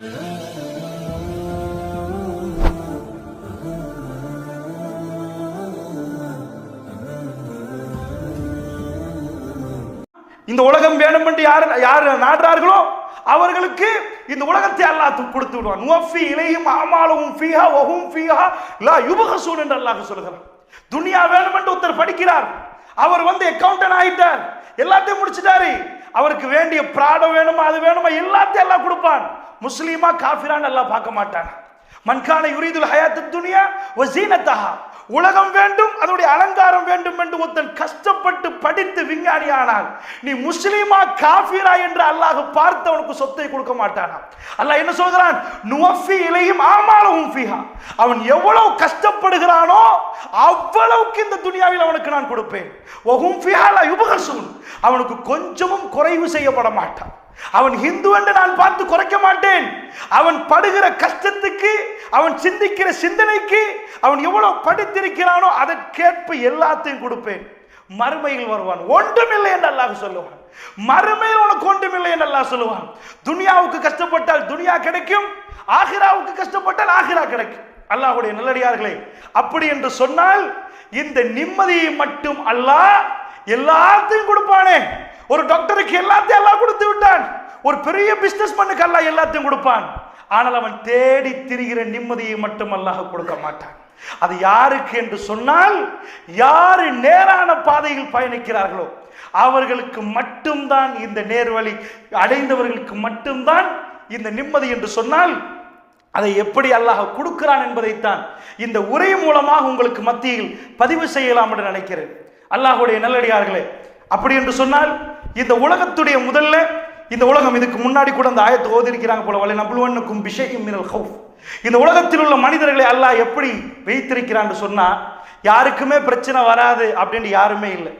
இந்த உலகம் வேணும் என்று யார் யார் நாடுறார்களோ அவர்களுக்கு இந்த உலகத்தை அல்லாஹ் கொடுத்து விடுவான். நுவஃபி இலையும் ஆமாலும் ஃபீஹா ஒஹும் ஃபீஹா லா யுபகசூன் என்று அல்லாஹ் சொல்கிறான். துனியா வேணும் என்று ஒருத்தர் படிக்கிறார். அவர் வந்து அக்கவுண்டன்ட் ஆயிட்டார். எல்லாத்தையும் முடிச்சிட்டாரு. அவருக்கு வேண்டிய பிராடம் வேணுமா அது வேணுமா எல்லாத்தையும் எல்லாம் கொடுப்பான். முஸ்லீமா காஃபிரான்னு எல்லாம் பார்க்க மாட்டான். மன்கான யுரீதுல் ஹயாத்து துனியா ஒசீனத்தஹா உலகம் வேண்டும் அதனுடைய அலங்காரம் வேண்டும் என்று ஒருத்தன் கஷ்டப்பட்டு படித்து விஞ்ஞானி ஆனால் நீ முஸ்லீமா காஃபிரா என்று அல்லாஹ் பார்த்து அவனுக்கு சொத்தை கொடுக்க மாட்டானா அல்லாஹ் என்ன சொல்கிறான்? நுவஃபி இலையும் ஆமாலும் அவன் எவ்வளவு கஷ்டப்படுகிறானோ அவ்வளவுக்கு இந்த துனியாவில் அவனுக்கு நான் கொடுப்பேன். ஒஹும் ஃபீஹா யுபகசூன் அவனுக்கு கொஞ்சமும் குறைவு செய்யப்பட மாட்டான். அவன் ஹிந்து என்று நான் பார்த்து குறைக்க மாட்டேன். அவன் படுகிற கஷ்டத்துக்கு அவன் சிந்திக்கிற சிந்தனைக்கு அவன் எவ்வளவு படித்திருக்கிறானோ அதற்கேற்ப எல்லாத்தையும் கொடுப்பேன். மறுமையில் வருவான். ஒன்றுமில்லை என்று அல்லாஹ் சொல்லுவான். மறுமையில் உனக்கு ஒன்றுமில்லை என்று அல்லாஹ் சொல்லுவான். துனியாவுக்கு கஷ்டப்பட்டால் துனியா கிடைக்கும் ஆகிராவுக்கு கஷ்டப்பட்டால் ஆகிரா கிடைக்கும். அல்லாஹுடைய நல்லடியார்களே அப்படி என்று சொன்னால் இந்த நிம்மதியை மட்டும் அல்லாஹ் எல்லாத்தையும் கொடுப்பானே. ஒரு டாக்டருக்கு எல்லாத்தையும் எல்லாம் கொடுத்து விட்டான். ஒரு பெரிய பிஸ்னஸ் பண்ணுக்கு அல்லாஹ் எல்லாத்தையும் கொடுப்பான். ஆனால் அவன் தேடி திரிகிற நிம்மதியை மட்டும் அல்லாஹ் கொடுக்க மாட்டான். அது யாருக்கு என்று சொன்னால் யாரு நேரான பாதையில் பயணிக்கிறார்களோ அவர்களுக்கு மட்டும்தான் இந்த நேர்வழி அடைந்தவர்களுக்கு மட்டும்தான் இந்த நிம்மதி என்று சொன்னால் அதை எப்படி அல்லாஹ் கொடுக்கிறான் என்பதைத்தான் இந்த உரை மூலமாக உங்களுக்கு மத்தியில் பதிவு செய்யலாம் என்று நினைக்கிறேன். அல்லாஹுடைய நல்லடியார்களே அப்படி என்று சொன்னால் இந்த உலகத்துடைய முதல்ல இந்த உலகம் இதுக்கு முன்னாடி கூட அந்த ஆயத்தை ஓதிருக்கிறாங்க போல வலை நபுலுவனுக்கும் பிஷேகம் மினல் ஹவுஃப் இந்த உலகத்தில் உள்ள மனிதர்களை அல்லாஹ் எப்படி வைத்திருக்கிறான்னு சொன்னால் யாருக்குமே பிரச்சனை வராது அப்படின்னு யாருமே இல்லை.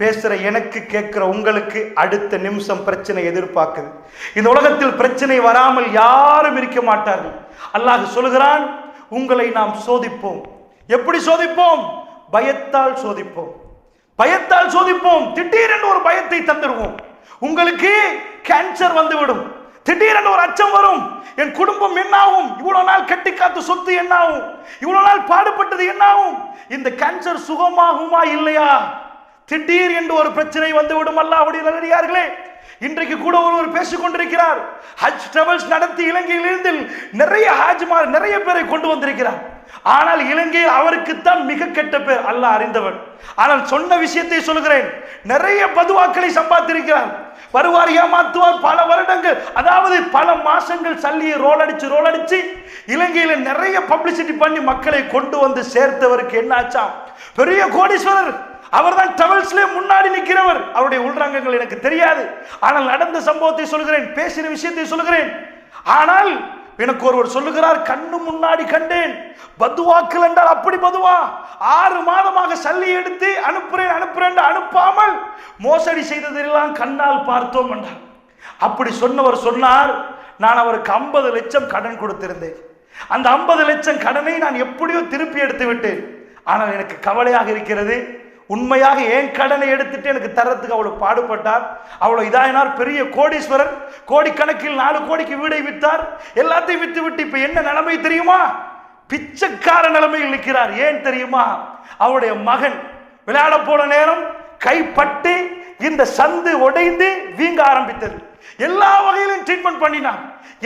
பேசுகிற எனக்கு கேட்குற உங்களுக்கு அடுத்த நிமிஷம் பிரச்சனை எதிர்பார்க்குது. இந்த உலகத்தில் பிரச்சனை வராமல் யாரும் இருக்க மாட்டார்கள். அல்லாஹ் சொல்கிறான் உங்களை நாம் சோதிப்போம். எப்படி சோதிப்போம்? பயத்தால் சோதிப்போம். பயத்தால் சோதிப்போம். திடீரென்று ஒரு பயத்தை தந்துடுவோம் உங்களுக்கு கேன்சர் வந்துவிடும். திடீரென்று ஒரு அச்சம் வரும். என் குடும்பம் என்னாகும்? இவ்வளவு நாள் கட்டி காத்து சொத்து என்னாகும்? இவ்வளவு நாள் பாடுபட்டது என்னாகும்? இந்த கேன்சர் சுகமாகுமா இல்லையா? திடீர் என்று ஒரு பிரச்சனை வந்து விடும் அல்லாஹ்வுடைய நல்லடியார்களே இன்றைக்கு கூட ஒருவர் பேசிக் கொண்டிருக்கிறார். ஹஜ் டிராவல்ஸ் நடத்தி இலங்கையிலிருந்து நிறைய ஹாஜ்மார் நிறைய பேரை கொண்டு வந்திருக்கிறார். ஆனால் இலங்கையில் அவருக்குத்தான் மிக கெட்ட பேர். அல்லாஹ் அறிந்தவன். ஆனால் சொன்ன விஷயத்தை சொல்கிறேன் நிறைய பதுவாக்களை சம்பாதித்திருக்கிறார் வருவார் ஏமாத்துவார். பல வருடங்கள் அதாவது பல மாசங்கள் சல்லியை ரோல் அடிச்சு ரோல் அடிச்சு இலங்கையில நிறைய பப்ளிசிட்டி பண்ணி மக்களை கொண்டு வந்து சேர்த்தவருக்கு என்ன ஆச்சாம் பெரிய கோடீஸ்வரர். அவர்தான் டிராவல்ஸ்ல முன்னாடி நிற்கிறவர். அவருடைய உள்ரங்கங்கள் எனக்கு தெரியாது. ஆனால் நடந்த சம்பவத்தை சொல்கிறேன் பேசின விஷயத்தை சொல்கிறேன் ஆனால் எனக்கு ஒருவர் சொல்லுகிறார் கண்ணு முன்னாடி கண்டேன். பதுவாக்கள் என்றால் அப்படி பதுவா? ஆறு மாதமாக சல்லி எடுத்து அனுப்புறேன் அனுப்புறேன் அனுப்பாமல் மோசடி செய்ததெல்லாம் கண்ணால் பார்த்தோம் என்றார். அப்படி சொன்னவர் சொன்னார் நான் அவருக்கு ஐம்பது லட்சம் கடன் கொடுத்திருந்தேன். அந்த ஐம்பது லட்சம் கடனை நான் எப்படியோ திருப்பி எடுத்து விட்டேன். ஆனால் எனக்கு கவலையாக இருக்கிறது உண்மையாக ஏன் கடனை எடுத்துட்டு எனக்கு தரத்துக்கு அவ்வளவு பாடுபட்டார்? அவ்வளவு இதாயினார்? பெரிய கோடீஸ்வரர் கோடிக்கணக்கில் நாலு கோடிக்கு வீடை வித்தார். எல்லாத்தையும் வித்து விட்டு இப்ப என்ன நிலைமை தெரியுமா? பிச்சைக்கார நிலைமையில் நிற்கிறார். ஏன் தெரியுமா? அவருடைய மகன் விளையாட போன நேரம் கைப்பட்டு இந்த சந்து உடைந்து வீங்க ஆரம்பித்தது. எல்லா வகையிலும் ட்ரீட்மெண்ட் பண்ணினான்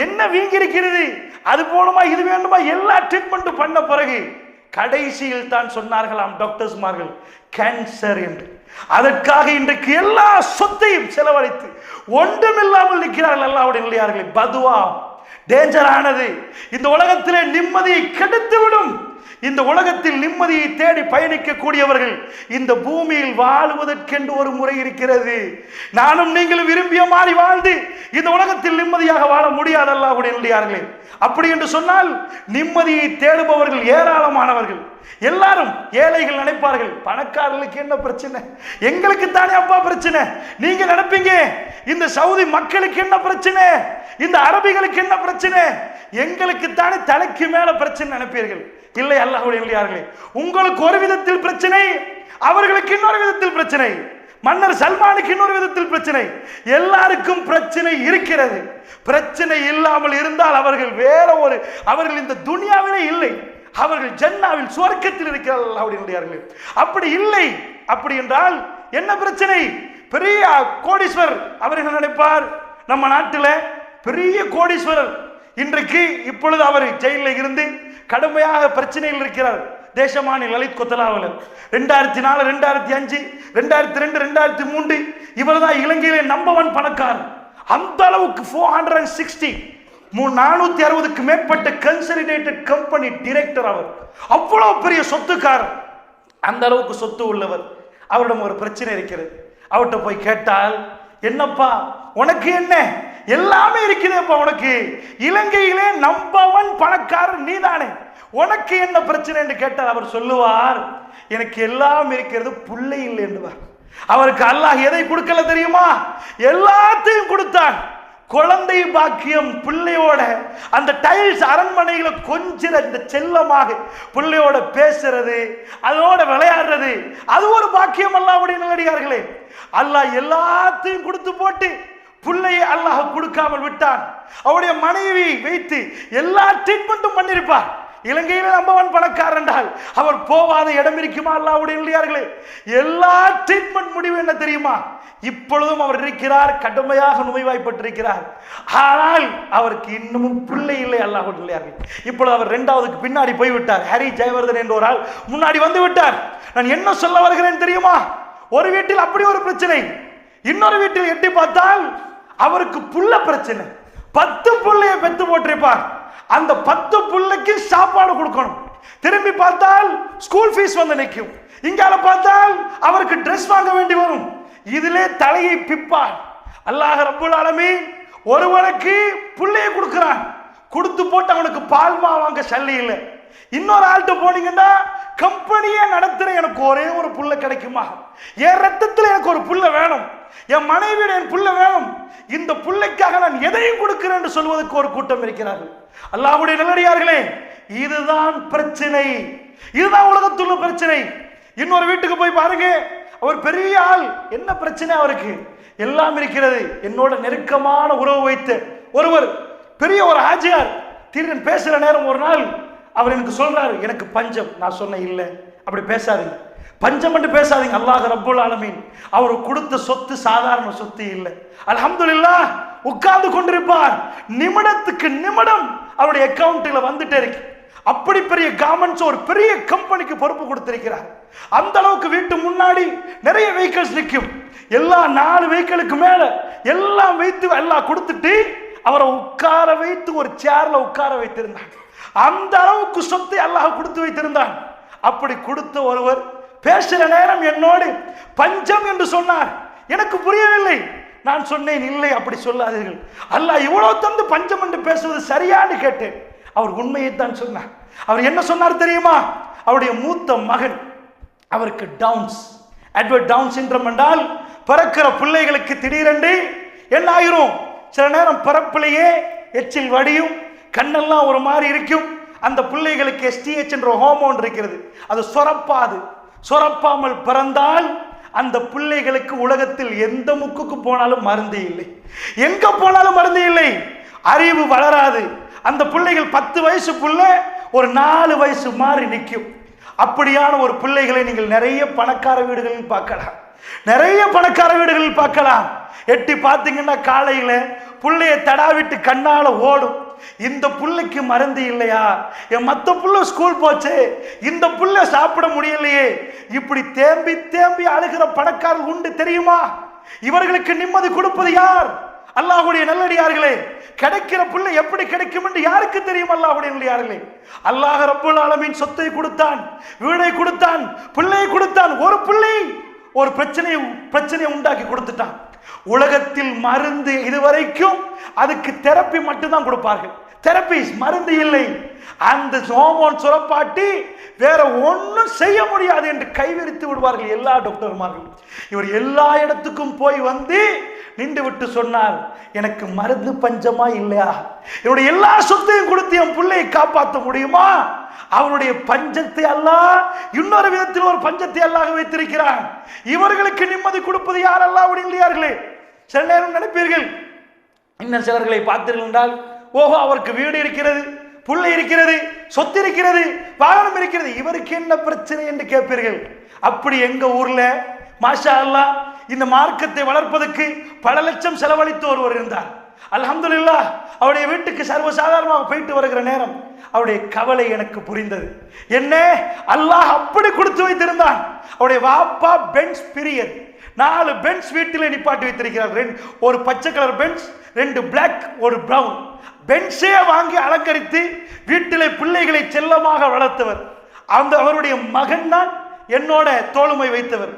என்ன வீங்கி இருக்கிறது அது போலுமா இது வேண்டுமா? எல்லா ட்ரீட்மெண்ட்டும் பண்ண பிறகு கடைசியில் தான் சொன்னார்களாம் டாக்டர்ஸ்மார்கள் கேன்சர் என்று. அதற்காக இன்றைக்கு எல்லா சொத்தையும் செலவழித்து ஒன்றுமில்லாமல் நிற்கிறார்கள் எல்லாவுடைய நிலையார்களே. பதுவா டேஞ்சரானது. இந்த உலகத்திலே நிம்மதியை கெடுத்து விடும் இந்த உலகத்தில் நிம்மதியை தேடி பயணிக்கக்கூடியவர்கள் இந்த பூமியில் வாழ்வதற்கென்று ஒரு முறை இருக்கிறது. நானும் நீங்களும் விரும்பிய மாதிரி வாழ்ந்து இந்த உலகத்தில் நிம்மதியாக வாழ முடியாது அப்படின்னு அப்படி என்று சொன்னால் நிம்மதியை தேடுபவர்கள் ஏராளமானவர்கள். எல்லாரும் ஏழைகள் நினைப்பார்கள். பணக்காரர்களுக்கு என்ன பிரச்சனை? எங்களுக்கு தானே அப்பா பிரச்சனை. நீங்க நினைப்பீங்க இந்த சவுதி மக்களுக்கு என்ன பிரச்சனை? இந்த அரபிகளுக்கு என்ன பிரச்சனை? எங்களுக்கு தானே தலைக்கு மேல பிரச்சனை நினைப்பீர்கள். இல்லை அல்லாஹுடைய நல்லடியார்களே உங்களுக்கு ஒரு விதத்தில் பிரச்சனை அவர்களுக்கு இன்னொரு விதத்தில் பிரச்சனை. மன்னர் சல்மானுக்கு இன்னொரு விதத்தில் பிரச்சனை. எல்லாருக்கும் பிரச்சனை இருக்கிறது. பிரச்சனை இல்லாமல் இருந்தால் அவர்கள் வேற ஒரு அவர்கள் இந்த துனியாவிலே இல்லை. அவர்கள் ஜன்னாவில் சுவர்க்கத்தில் இருக்கிறார்கள் அப்படின்றார்கள் அப்படி இல்லை. அப்படி என்றால் என்ன பிரச்சனை? பெரிய கோடீஸ்வரர் அவர் என்ன நினைப்பார்? நம்ம நாட்டில் பெரிய கோடீஸ்வரர் இன்றைக்கு இப்பொழுது அவர் ஜெயிலில் இருந்து கடுமையாக பிரச்சனையில் இருக்கிறார். தேசமானி லலித் கொத்தலாவலர் ரெண்டாயிரத்தி நாலு ரெண்டாயிரத்தி அஞ்சு ரெண்டாயிரத்தி ரெண்டு ரெண்டாயிரத்தி மூன்று இவர் தான் இலங்கையிலே நம்பர் ஒன் பணக்காரர் அந்த அளவுக்கு ஃபோர் ஹண்ட்ரட் அண்ட் சிக்ஸ்டி நானூத்தி அறுபதுக்கு மேற்பட்ட கன்சலிடேட்டட் கம்பெனி டிரெக்டர் அவர். அவ்வளவு பெரிய சொத்துக்காரர். அந்த அளவுக்கு சொத்து உள்ளவர். அவரிடம் ஒரு பிரச்சனை இருக்கிறது. அவர்கிட்ட போய் கேட்டால் என்னப்பா உனக்கு என்ன? எல்லாமே இருக்குதேப்பா உனக்கு. இலங்கையிலே நம்பவன் பணக்காரன் பணக்காரர் நீதானே. உனக்கு என்ன பிரச்சனை என்று கேட்டால் அவர் சொல்லுவார் எனக்கு எல்லாம் இருக்கிறது புள்ளை இல்லை என்றுவார் அவருக்கு அல்லாஹ் எதை கொடுக்கல தெரியுமா? எல்லாத்தையும் கொடுத்தான். குழந்தை பாக்கியம் பிள்ளையோட அந்த டைல்ஸ் அரண்மனையில கொஞ்சிற இந்த செல்லமாக பிள்ளையோட பேசுறது அதோட விளையாடுறது அது ஒரு பாக்கியம் அல்ல அப்படின்னு நல்லடியார்களே. அல்லாஹ் எல்லாத்தையும் கொடுத்து போட்டு பிள்ளையை அல்லாஹ் கொடுக்காமல் விட்டான். அவருடைய மனைவி வைத்து எல்லா ட்ரீட்மெண்ட்டும் பண்ணியிருப்பார். இலங்கையில நம்பவன் பணக்காரர் என்றால் அவர் போவாத இடம் இருக்குமா அல்லாவுடைய இல்லையார்களே எல்லா ட்ரீட்மெண்ட் முடிவு என்ன தெரியுமா? இப்பொழுதும் அவர் இருக்கிறார் கடுமையாக நோய்வாய்ப்பட்டிருக்கிறார் ஆனால் அவருக்கு இன்னமும் பிள்ளை இல்லை அல்லாஹ் இல்லையார்கள் இப்பொழுது அவர் இரண்டாவதுக்கு பின்னாடி போய்விட்டார். ஹரி ஜெயவர்தன் என்ற ஒரு ஆள் முன்னாடி வந்து விட்டார். நான் என்ன சொல்ல வருகிறேன் தெரியுமா? ஒரு வீட்டில் அப்படி ஒரு பிரச்சனை. இன்னொரு வீட்டில் எட்டி பார்த்தால் அவருக்கு புள்ள பிரச்சனை. பத்து புள்ளைய பெத்து போட்டிருப்பார். அந்த பத்து புள்ளைக்கு சாப்பாடு கொடுக்கணும். திரும்பி பார்த்தால் ஸ்கூல் ஃபீஸ் வந்து நிற்கும். இங்கால பார்த்தால் அவருக்கு ட்ரெஸ் வாங்க வேண்டி வரும். இதிலே தலையை பிப்பார். அல்லாஹ் ரப்புல் ஆலமீன் ஒருவனுக்கு புள்ளைய கொடுக்குறான். கொடுத்து போட்டு அவனுக்கு பால்மா வாங்க சல்லி இல்லை. இன்னொரு ஆள்கிட்ட போனீங்கன்னா கம்பெனியே நடத்துற எனக்கு ஒரே ஒரு புள்ள கிடைக்குமா? என் ரத்தத்தில் எனக்கு ஒரு புள்ள வேணும். என் மனைவியோட என் புள்ள வேணும். இந்த புள்ளைக்காக நான் எதையும் கொடுக்கிறேன் என்று சொல்வதற்கு ஒரு கூட்டம் இருக்கிறார்கள். அல்லாவுடைய நல்லடியார்களே இதுதான் பிரச்சனை. இதுதான் உலகத்துள்ள பிரச்சனை. இன்னொரு வீட்டுக்கு போய் பாருங்க. அவர் பெரிய ஆள். என்ன பிரச்சனை அவருக்கு? எல்லாம் இருக்கிறது. என்னோட நெருக்கமான உறவு வைத்த ஒருவர் பெரிய ஒரு ஆஜியார் திடீர்னு பேசுற நேரம் ஒரு நாள் அவர் எனக்கு சொல்றாரு எனக்கு பஞ்சம். நான் சொன்னேன் இல்லை. அப்படி பேசாதீங்க. பஞ்சம் என்று பேசாதீங்க. அல்லாஹ் ரப்புல் ஆலமீன். அவர் கொடுத்த சொத்து சாதாரண சொத்து இல்லை. அல்ஹம்துலில்லாஹ் உட்கார்ந்து கொண்டிருப்பார். நிமிடத்துக்கு நிமிடம் அவருடைய அக்கௌண்ட்டில் வந்துட்டே இருக்கு. அப்படி பெரிய கார்மெண்ட்ஸ் ஒரு பெரிய கம்பெனிக்கு பொறுப்பு கொடுத்திருக்கிறார். அந்த அளவுக்கு வீட்டு முன்னாடி நிறைய வெஹிக்கிள்ஸ் நிற்கும். எல்லா நாலு வெஹிக்கிளுக்கு மேல எல்லாம் வைத்து எல்லாம் கொடுத்துட்டு அவரை உட்கார வைத்து ஒரு சேர்ல உட்கார வைத்திருந்தாங்க அந்த அளவுக்கு சொத்தை அல்லாஹ் கொடுத்து வைத்திருந்தான். அப்படி கொடுத்த ஒருவர் பேசுகிற நேரம் என்னோடு பஞ்சம் என்று சொன்னார். எனக்கு புரியவில்லை. நான் சொன்னேன் இல்லை அப்படி சொல்லாதீர்கள். அல்லாஹ் இவ்வளோ தந்து பஞ்சம் என்று பேசுவது சரியான்னு கேட்டேன். அவர் உண்மையை தான் சொன்னார். அவர் என்ன சொன்னார் தெரியுமா? அவருடைய மூத்த மகன் அவருக்கு டவுன்ஸ். அட்வர்ட் டவுன் சின்ரம் என்றால் பிறக்கிற பிள்ளைகளுக்கு திடீரென்று என்ன ஆயிரும்? சில நேரம் பிறப்பிலேயே எச்சில் வடியும் கண்ணெல்லாம் ஒரு மாதிரி இருக்கும். அந்த பிள்ளைகளுக்கு எஸ்டிஹெச் என்ற ஹோமோன் இருக்கிறது. அது சொரப்பாது. சுரப்பாமல் பிறந்தால் அந்த பிள்ளைகளுக்கு உலகத்தில் எந்த முக்குக்கு போனாலும் மருந்து இல்லை. எங்க போனாலும் மருந்து இல்லை. அறிவு வளராது. அந்த பிள்ளைகள் பத்து வயசு ஒரு நாலு வயசு மாதிரி நிற்கும். அப்படியான ஒரு பிள்ளைகளை நீங்கள் நிறைய பணக்கார வீடுகளில் பார்க்கலாம். நிறைய பணக்கார வீடுகளில் பார்க்கலாம். எட்டி பார்த்தீங்கன்னா காலையில் பிள்ளைய தடாவிட்டு கண்ணால் ஓடும். இந்த புள்ளைக்கு மருந்து இல்லையா? என் மத்த புள்ள ஸ்கூல் போச்சு. இந்த புள்ள சாப்பிட முடியலையே. இப்படி தேம்பி தேம்பி அழுகிற பணக்காரர் உண்டு தெரியுமா? இவர்களுக்கு நிம்மதி கொடுப்பது யார்? அல்லாஹுடைய நல்லடியார்களே கிடைக்கிற புள்ளை எப்படி கிடைக்கும் என்று யாருக்கு தெரியும் அல்லாஹுடைய நல்லடியார்களே? அல்லாஹ் ரப்புல் ஆலமின் சொத்தை கொடுத்தான் வீடை கொடுத்தான் பிள்ளையை கொடுத்தான். ஒரு பிள்ளை ஒரு பிரச்சனையை பிரச்சனையை உண்டாக்கி கொடுத்துட்டான். உலகத்தில் மருந்து இதுவரைக்கும் அதுக்கு தெரப்பி மட்டும்தான் கொடுப்பார்கள். தெரப்பிஸ் மருந்து இல்லை. அந்த ஹோமோன் சுரப்பாட்டி வேற ஒன்றும் செய்ய முடியாது என்று கைவிரித்து விடுவார்கள் எல்லா டாக்டர்மார்களும் இவர் எல்லா இடத்துக்கும் போய் வந்து நின்று விட்டு சொன்னார் எனக்கு மருந்து பஞ்சமா இல்லையா? என்னுடைய எல்லா சொத்தையும் கொடுத்து என் பிள்ளையை காப்பாற்ற முடியுமா? அவருடைய பஞ்சத்தை அல்லாஹ் இன்னொரு விதத்தில் ஒரு பஞ்சத்தை அல்லாக வைத்திருக்கிறான். இவர்களுக்கு நிம்மதி கொடுப்பது யார் அல்லாஹ் இல்லையார்களே சில நேரம் நினைப்பீர்கள் இன்னும் சிலர்களை பார்த்தீர்கள் என்றால் ஓஹோ அவருக்கு வீடு இருக்கிறது புள்ளை இருக்கிறது சொத்து இருக்கிறது வாகனம் இருக்கிறது. இவருக்கு என்ன பிரச்சனை என்று கேட்பீர்கள்? அப்படி எங்க ஊர்ல மாஷா அல்லா இந்த மார்க்கத்தை வளர்ப்பதற்கு பல லட்சம் செலவழித்து ஒருவர் இருந்தார். அல்ஹம்துலில்லாஹ் அவருடைய வீட்டுக்கு சர்வசாதாரணமாக போயிட்டு வருகிற நேரம் அவருடைய கவலை எனக்கு புரிந்தது. என்ன அல்லாஹ் அப்படி கொடுத்து வைத்திருந்தான். அவருடைய வாப்பா பென்ஸ் பிரியர் நாலு பென்ஸ் வீட்டில் நிப்பாட்டி வைத்திருக்கிறார். ரெண்டு ஒரு பச்சை கலர் பென்ஸ் ரெண்டு பிளாக் ஒரு ப்ரௌன் பென்ஸே வாங்கி அலங்கரித்து வீட்டிலே பிள்ளைகளை செல்லமாக வளர்த்தவர். அந்த அவருடைய மகன் தான் என்னோட தோளுமை வைத்தவர்.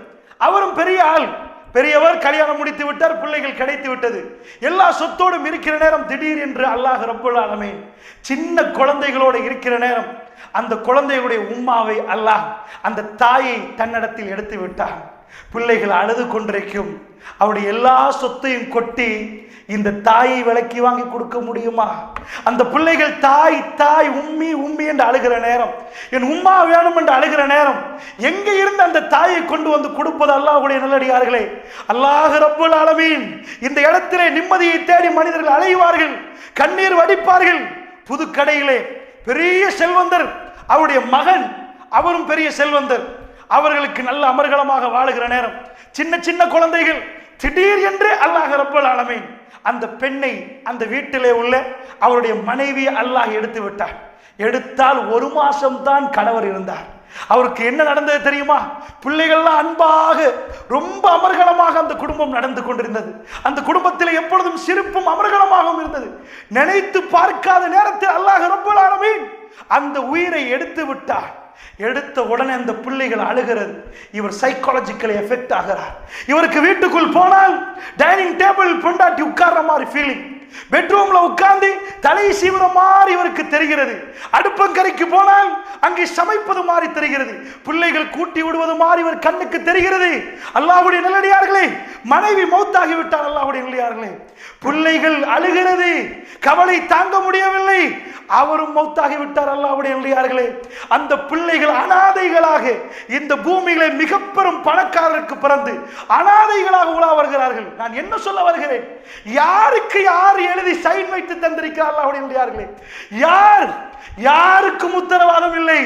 அவரும் பெரிய ஆள். பெரியவர் கல்யாணம் முடித்து விட்டார் பிள்ளைகள் கிடைத்து விட்டது. எல்லா சொத்தோடும் இருக்கிற நேரம் திடீர் என்று அல்லாஹ் ரப்புல்லாலமே சின்ன குழந்தைகளோடு இருக்கிற நேரம் அந்த குழந்தைகளுடைய உம்மாவை அல்லாஹ் அந்த தாயை தன்னிடத்தில் எடுத்து விட்டான். பிள்ளைகள் அழுது கொண்டிருக்கும். அவருடைய எல்லா சொத்தையும் கொட்டி இந்த தாயை விலக்கி வாங்கி கொடுக்க முடியுமா? அந்த பிள்ளைகள் தாய் தாய் உம்மி உம்மி என்று அழுகிற நேரம். என் உம்மா வேணும் என்று அழுகிற நேரம். எங்க இருந்து அந்த தாயை கொண்டு வந்து கொடுப்பது அல்லாஹுடைய நல்லடியார்களே? அல்லாஹ் ரப்புல் அலமீன் இந்த இடத்திலே நிம்மதியை தேடி மனிதர்கள் அலைவார்கள் கண்ணீர் வடிப்பார்கள். புது கடையிலே பெரிய செல்வந்தர் அவருடைய மகன் அவரும் பெரிய செல்வந்தர். அவர்களுக்கு நல்ல அமர்கலமாக வாழுகிற நேரம். சின்ன சின்ன குழந்தைகள் திடீர் என்று அல்லாஹ் ரப்பல் ஆலமீன் அந்த பெண்ணை அந்த வீட்டிலே உள்ள அவருடைய மனைவி அல்லாஹ் எடுத்து விட்டார். எடுத்தால் ஒரு மாசம் தான் கணவர் இருந்தார். அவருக்கு என்ன நடந்தது தெரியுமா? பிள்ளைகள்லாம் அன்பாக ரொம்ப அமர்கலமாக அந்த குடும்பம் நடந்து கொண்டிருந்தது. அந்த குடும்பத்தில் எப்பொழுதும் சிரிப்பும் அமர்கலமாகவும் இருந்தது. நினைத்து பார்க்காத நேரத்தில் அல்லாஹ் ரப்பல் ஆலமீன் அந்த உயிரை எடுத்து விட்டார். எடுத்த உடனே அந்த பிள்ளைகள் அழுகிறது. இவர் சைக்காலஜிக்கலி எஃபெக்ட் ஆகிறார். இவருக்கு வீட்டுக்குள் போனால் டைனிங் டேபிள் பொண்டாட்டி உட்கார்ற மாதிரி ஃபீலிங் பெட்ரூம்ல உட்கார்ந்து தலை சீவுற மாதிரி இவருக்கு தெரிகிறது. அடுப்பங்கரைக்கு போனால் அங்கே சமைப்பது மாதிரி தெரிகிறது. பிள்ளைகள் கூட்டி விடுவது மாதிரி இவர் கண்ணுக்கு தெரிகிறது. அல்லாவுடைய நிலடியார்களே மனைவி மௌத்தாகி விட்டார் அல்லாஹ்வுடைய நல்லடியார்களே பிள்ளைகள் அழுகிறது கவலை தாங்க முடியவில்லை. அவரும் மௌத்தாகி விட்டார் அல்லாஹ்வுடைய நல்லடியார்களே அந்த பிள்ளைகள் அனாதைகளாக இந்த பூமியிலே மிக பெரும் பணக்காரருக்கு பிறந்து அனாதைகளாக உலா வருகிறார்கள். நான் என்ன சொல்ல வருகிறேன்? யாருக்கு யார் எழுதி சைன் வைத்து தந்திருக்கிறார் அல்லாஹ்வுடைய யார்? யாருக்கும் உத்தரவாதம் இல்லை.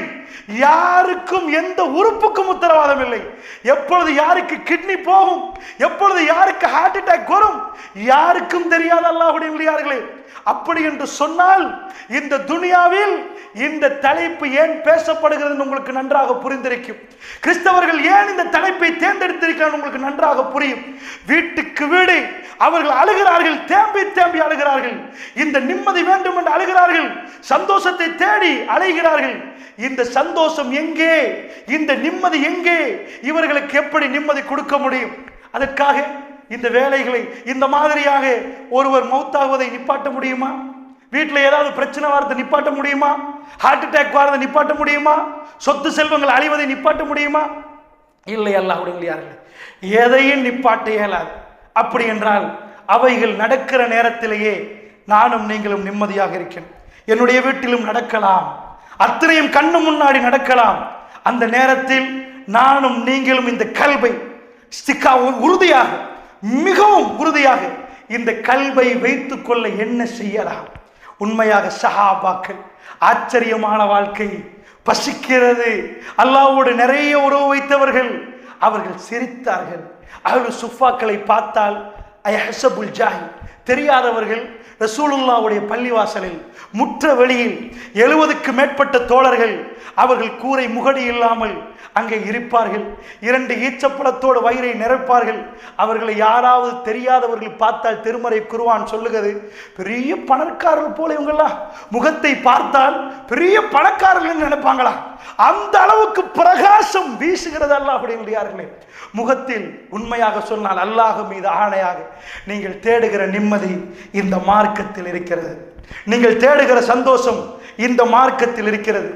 யாருக்கும் எந்த உறுப்புக்கும் உத்தரவாதம் இல்லை. எப்பொழுது யாருக்கு கிட்னி போகும் எப்பொழுது யாருக்கு ஹார்ட் அட்டாக் வரும் யாருக்கும் தெரியாத அல்லாஹுடைய நல்லடியார்களே அப்படி என்று சொன்னால் இந்த துனியாவில் இந்த தலைப்பு ஏன் பேசப்படுகிறது உங்களுக்கு நன்றாக புரிந்திருக்கும். கிறிஸ்தவர்கள் ஏன் இந்த தலைப்பை தேர்ந்தெடுத்திருக்கிறார் உங்களுக்கு நன்றாக புரியும். வீட்டுக்கு வீடு அவர்கள் அழுகிறார்கள் தேம்பி தேம்பி அழுகிறார்கள். இந்த நிம்மதி வேண்டும் என்று அழுகிறார்கள் சந்தோஷத்தை தேடி அலைகிறார்கள். இந்த சந்தோஷம் எங்கே? இந்த நிம்மதி எங்கே? இவர்களுக்கு எப்படி நிம்மதி கொடுக்க முடியும்? அதற்காக இந்த வேலைகளை இந்த மாதிரியாக ஒருவர் மௌத்தாகுவதை நிப்பாட்ட முடியுமா? வீட்டில் ஏதாவது பிரச்சனை வாரத்தை நிப்பாட்ட முடியுமா? ஹார்ட் அட்டாக் வரதை நிப்பாட்ட முடியுமா? சொத்து செல்வங்கள் அழிவதை நிப்பாட்ட முடியுமா? இல்லை அல்லாஹ்வுடைய யார்கள் எதையும் நிப்பாட்ட இயலாது. அப்படி என்றால் அவைகள் நடக்கிற நேரத்திலேயே நானும் நீங்களும் நிம்மதியாக இருக்கேன். என்னுடைய வீட்டிலும் நடக்கலாம். அத்தனையும் கண்ணு முன்னாடி நடக்கலாம். அந்த நேரத்தில் நானும் நீங்களும் இந்த கல்வை ஸ்டிக்கா உறுதியாக மிகவும் உறுதியாக இந்த கல்வை வைத்து கொள்ள என்ன செய்யலாம்? உண்மையாக சஹாபாக்கள் ஆச்சரியமான வாழ்க்கை பசிக்கிறது அல்லாவோடு நிறைய உறவு வைத்தவர்கள் அவர்கள் சிரித்தார்கள். அவர்கள் சுஃபாக்களை பார்த்தால் ஐ ஹசபுல் ஜாஹி தெரியாதவர்கள் ரசூலுல்லாவுடைய பள்ளிவாசலில் முற்ற வெளியில் எழுபதுக்கு மேற்பட்ட தோழர்கள் அவர்கள் கூரை முகடி இல்லாமல் அங்கே இருப்பார்கள். இரண்டு ஈச்சப்பழத்தோடு வயிறை நிரப்பார்கள். அவர்களை யாராவது தெரியாதவர்கள் பார்த்தால் திருமறை குருவான் சொல்லுகிறது பெரிய பணக்காரர்கள் போல இவங்கெல்லாம் முகத்தை பார்த்தால் பெரிய பணக்காரர்கள் நினைப்பாங்களா? அந்த அளவுக்கு பிரகாசம் வீசுகிறது அல்லாஹ் அப்படிங்கிறார்களே முகத்தில் உண்மையாக சொன்னால் அல்லாஹ் மீது ஆணையாக நீங்கள் தேடுகிற நிம்மதி இந்த மார்க்கத்தில் இருக்கிறது. நீங்கள் தேடுகிற சந்தோஷம் இந்த மார்க்கத்தில் இருக்கிறது.